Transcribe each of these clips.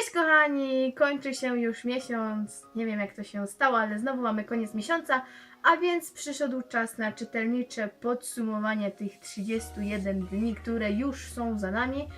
Cześć kochani! Kończy się już miesiąc. Nie wiem jak to się stało, ale znowu mamy koniec miesiąca, a więc przyszedł czas na czytelnicze podsumowanie tych 31 dni, które już są za nami.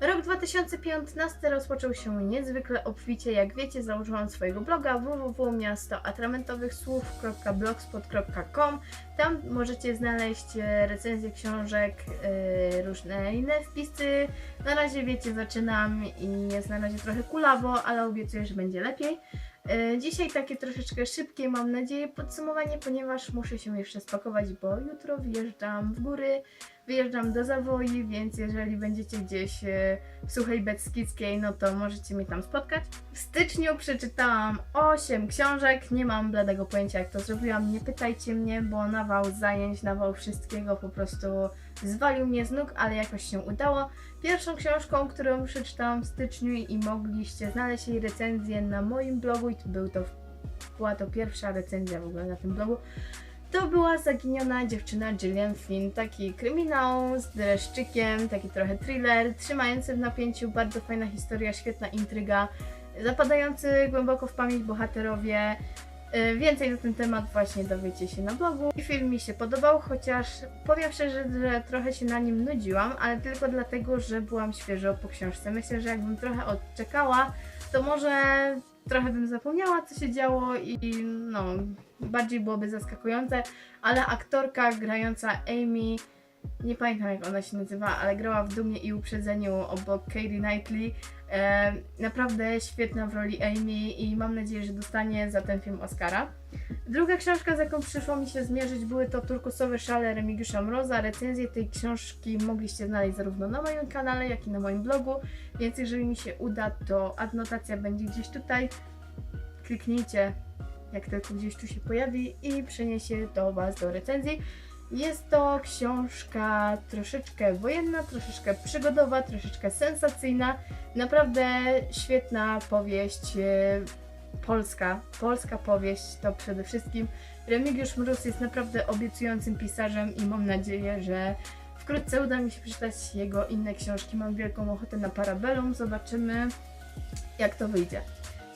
Rok 2015 rozpoczął się niezwykle obficie. Jak wiecie, założyłam swojego bloga www.miastooatramentowychsłów.blogspot.com Tam możecie znaleźć e, recenzje książek, e, różne inne wpisy. Na razie wiecie, zaczynam i jest na razie trochę kulawo, ale obiecuję, że będzie lepiej. E, Dzisiaj takie troszeczkę szybkie, mam nadzieję, podsumowanie, ponieważ muszę się jeszcze spakować, bo jutro wyjeżdżam w góry, wyjeżdżam do Zawoi, więc jeżeli będziecie gdzieś e, w Suchej Beskidzkiej, no to możecie mnie tam spotkać. W styczniu przeczytałam 8 książek, nie mam bladego pojęcia jak to zrobiłam, nie pytajcie mnie, bo nawał zajęć, nawał wszystkiego po prostu zwalił mnie z nóg, ale jakoś się udało. Pierwszą książką, którą przeczytałam w styczniu i mogliście znaleźć jej recenzję na moim blogu i był to, była to pierwsza recenzja w ogóle na tym blogu, to była Zaginiona dziewczyna Gillian Flynn, taki kryminał z dreszczykiem, taki trochę thriller, trzymający w napięciu, bardzo fajna historia, świetna intryga, zapadający głęboko w pamięć bohaterowie. Y, Więcej na ten temat właśnie dowiecie się na blogu. I Film mi się podobał, chociaż powiem szczerze, że trochę się na nim nudziłam, ale tylko dlatego, że byłam świeżo po książce. Myślę, że jakbym trochę odczekała, to może trochę bym zapomniała, co się działo i no, bardziej byłoby zaskakujące, ale aktorka grająca Amy, nie pamiętam jak ona się nazywa, ale grała w Dumie i Uprzedzeniu obok Katie Knightley. E, naprawdę świetna w roli Amy i mam nadzieję, że dostanie za ten film Oscara. Druga książka, z jaką przyszło mi się zmierzyć, były to Turkusowe szale Remigiusza Mroza. Recenzję tej książki mogliście znaleźć zarówno na moim kanale, jak i na moim blogu, więc jeżeli mi się uda, to adnotacja będzie gdzieś tutaj. Kliknijcie, jak tylko gdzieś tu się pojawi i przeniesie do Was do recenzji. Jest to książka troszeczkę wojenna, troszeczkę przygodowa, troszeczkę sensacyjna. Naprawdę świetna powieść e, polska. Polska powieść to przede wszystkim. Remigiusz Mróz jest naprawdę obiecującym pisarzem i mam nadzieję, że wkrótce uda mi się przeczytać jego inne książki. Mam wielką ochotę na Parabellum. Zobaczymy, jak to wyjdzie.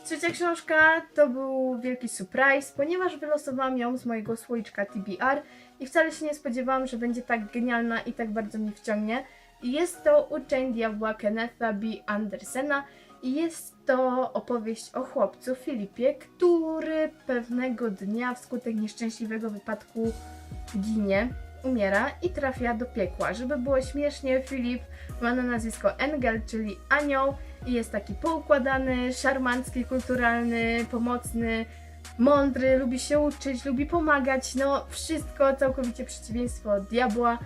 Trzecia książka to był wielki surprise, ponieważ wylosowałam ją z mojego słoiczka TBR i wcale się nie spodziewałam, że będzie tak genialna i tak bardzo mnie wciągnie. Jest to Uczeń Diabła Kennetha B. Andersena i jest to opowieść o chłopcu Filipie, który pewnego dnia wskutek nieszczęśliwego wypadku ginie, umiera i trafia do piekła. Żeby było śmiesznie, Filip ma na nazwisko Engel, czyli anioł i jest taki poukładany, szarmancki, kulturalny, pomocny, mądry, lubi się uczyć, lubi pomagać, no wszystko całkowicie przeciwieństwo diabła,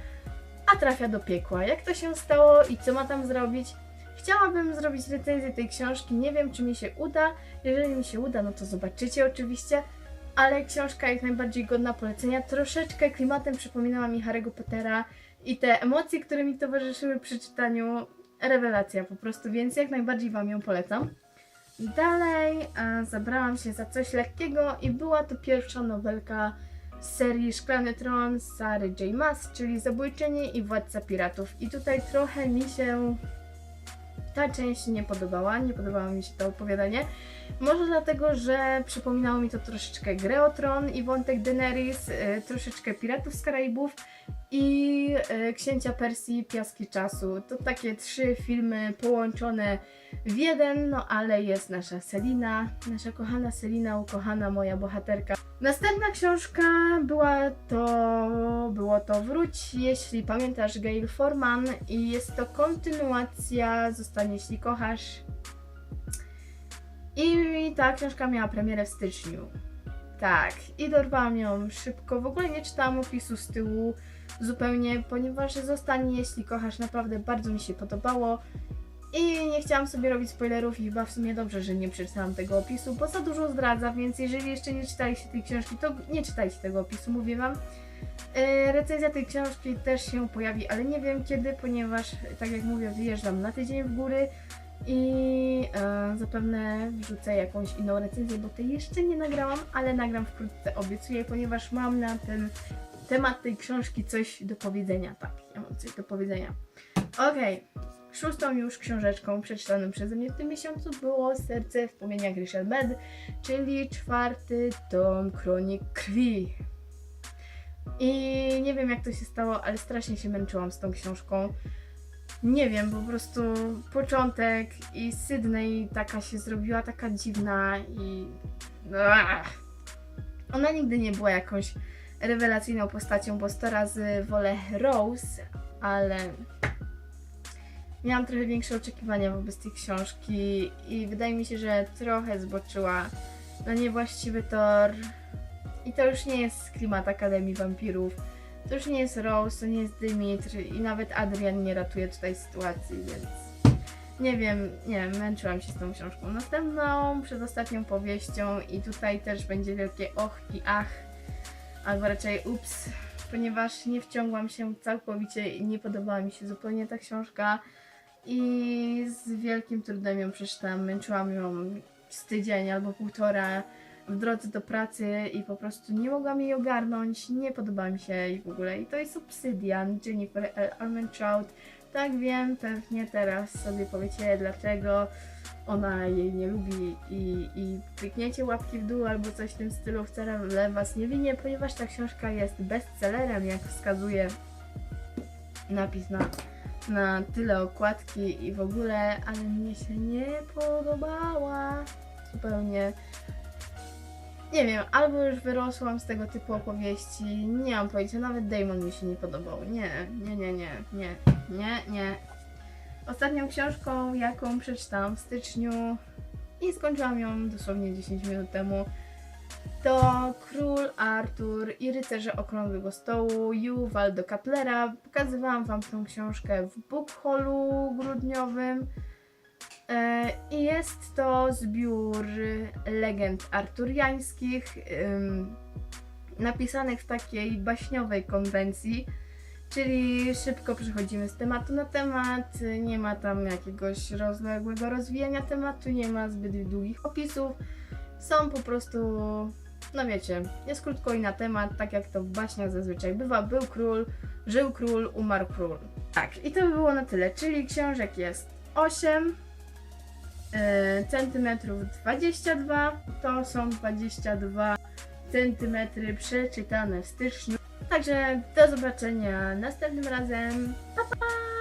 a trafia do piekła. Jak to się stało i co ma tam zrobić? Chciałabym zrobić recenzję tej książki, nie wiem czy mi się uda. Jeżeli mi się uda, no to zobaczycie oczywiście. Ale książka jak najbardziej godna polecenia. Troszeczkę klimatem przypominała mi Harry'ego Pottera i te emocje, które mi towarzyszyły przy czytaniu, rewelacja po prostu, więc jak najbardziej Wam ją polecam. Dalej zabrałam się za coś lekkiego i była to pierwsza nowelka z serii Szklany Tron z Sary J. Maas, czyli Zabójczyni i Władca Piratów. I tutaj trochę mi się ta część nie podobała, nie podobało mi się to opowiadanie. Może dlatego, że przypominało mi to troszeczkę grę Tron i wątek Daenerys, e, troszeczkę Piratów z Karaibów i e, Księcia Persji Piaski Czasu. To takie trzy filmy połączone w jeden, no ale jest nasza Selina, nasza kochana Selina, ukochana moja bohaterka. Następna książka była to, było to Wróć, jeśli pamiętasz Gail Forman i jest to kontynuacja Zostań jeśli kochasz. I ta książka miała premierę w styczniu. Tak, i dorwałam ją szybko. W ogóle nie czytałam opisu z tyłu zupełnie, ponieważ Zostań jeśli kochasz naprawdę bardzo mi się podobało. I nie chciałam sobie robić spoilerów i chyba w sumie dobrze, że nie przeczytałam tego opisu, bo za dużo zdradza, więc jeżeli jeszcze nie czytaliście tej książki, to nie czytajcie tego opisu, mówię wam. E, recenzja tej książki też się pojawi, ale nie wiem kiedy, ponieważ tak jak mówię, wyjeżdżam na tydzień w góry i e, zapewne wrzucę jakąś inną recenzję, bo tej jeszcze nie nagrałam, ale nagram wkrótce, obiecuję, ponieważ mam na ten temat tej książki coś do powiedzenia, tak, ja mam coś do powiedzenia. Okej, Szóstą już książeczką przeczytaną przeze mnie w tym miesiącu było Serce w płomieniach Richard Med, czyli czwarty tom Kronik Krwi. I nie wiem jak to się stało, ale strasznie się męczyłam z tą książką. Nie wiem, po prostu początek i Sydney taka się zrobiła taka dziwna i. Ach. Ona nigdy nie była jakąś rewelacyjną postacią, bo 100 razy wolę Rose, ale miałam trochę większe oczekiwania wobec tej książki i wydaje mi się, że trochę zboczyła na niewłaściwy tor. I to już nie jest klimat Akademii Wampirów. To już nie jest Rose, to nie jest Dymitr i nawet Adrian nie ratuje tutaj sytuacji, więc nie wiem, nie wiem, męczyłam się z tą książką. Następną, przedostatnią powieścią i tutaj też będzie wielkie och i ach, albo raczej ups, ponieważ nie wciągłam się całkowicie i nie podobała mi się zupełnie ta książka i z wielkim trudem ją przeczytałam, męczyłam ją z tydzień albo półtora w drodze do pracy i po prostu nie mogłam jej ogarnąć, nie podoba mi się jej w ogóle. I to jest Obsidian, Jennifer L. Armentrout. Tak wiem, pewnie teraz sobie powiecie dlaczego ona jej nie lubi i, i klikniecie łapki w dół albo coś w tym stylu, wcale was nie winię, ponieważ ta książka jest bestsellerem, jak wskazuje napis na, na tyle okładki i w ogóle, ale mnie się nie podobała zupełnie. Nie wiem, albo już wyrosłam z tego typu opowieści, nie mam pojęcia, nawet Damon mi się nie podobał. Nie, nie, nie, nie, nie, nie, nie. Ostatnią książką, jaką przeczytałam w styczniu i skończyłam ją dosłownie 10 minut temu, to Król Artur i Rycerze Okrągłego Stołu Yuval Katlera. Pokazywałam Wam tą książkę w book haulu grudniowym. E, I jest to zbiór legend arturiańskich, napisanych w takiej baśniowej konwencji, czyli szybko przechodzimy z tematu na temat, nie ma tam jakiegoś rozległego rozwijania tematu, nie ma zbyt długich opisów, są po prostu, no wiecie, jest krótko i na temat, tak jak to w baśniach zazwyczaj bywa, był król, żył król, umarł król. Tak, i to by było na tyle, czyli książek jest 8, e, centymetrów 22 to są 22 centymetry przeczytane w styczniu. Także do zobaczenia następnym razem. Pa, pa!